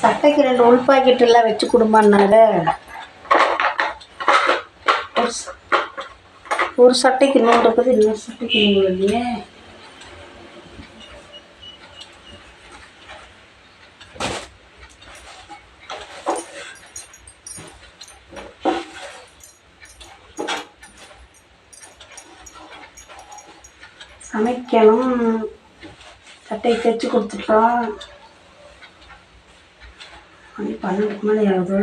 சட்டைக்கு ரெண்டு உள் பாக்கெட் எல்லாம் வச்சு கொடுமான்னாங்க ஒரு ஒரு சட்டைக்கு நூறு இருக்குது இன்னொரு சட்டைக்கு நூறு இல்லையே. சமைக்கணும். சட்டை தைச்சு கொடுத்துட்டோம் மணி பன்னெண்டுக்கு மேலே ஆகுது.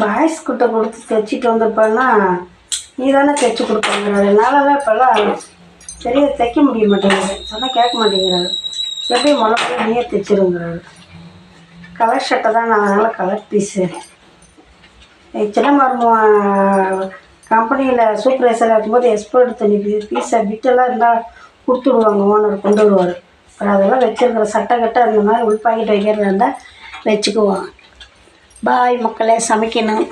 பாய்ஸ் கிட்ட கொடுத்து தைச்சிட்டு வந்திருப்பான்னா நீ தானே தைச்சி கொடுப்பாங்கிறாரு என்னால இப்போல்லாம் சரியாக தைக்க முடிய மாட்டேங்குது. சொன்னால் கேட்க மாட்டேங்கிறாரு. எப்படி முதல்ல நீயே தைச்சிருங்கிறாரு. கலர் ஷர்ட்டை தான் நான் அதனால் கலர் பீஸு சின்ன மருமக கம்பெனியில் சூப்பர்வைசராக இருக்கும்போது எக்ஸ்போர்ட் தண்ணி பீஸை பிட்டெல்லாம் இருந்தால் கொடுத்து விடுவாங்க ஓனர் கொண்டு வருவார். அப்புறம் அதெல்லாம் வச்சுருக்கிற சட்டை கட்டை அந்த மாதிரி உள் பாக்கெட் வைக்கிறதா இருந்தால் வச்சுக்குவோம் பாய் மக்களே சமைக்கணும்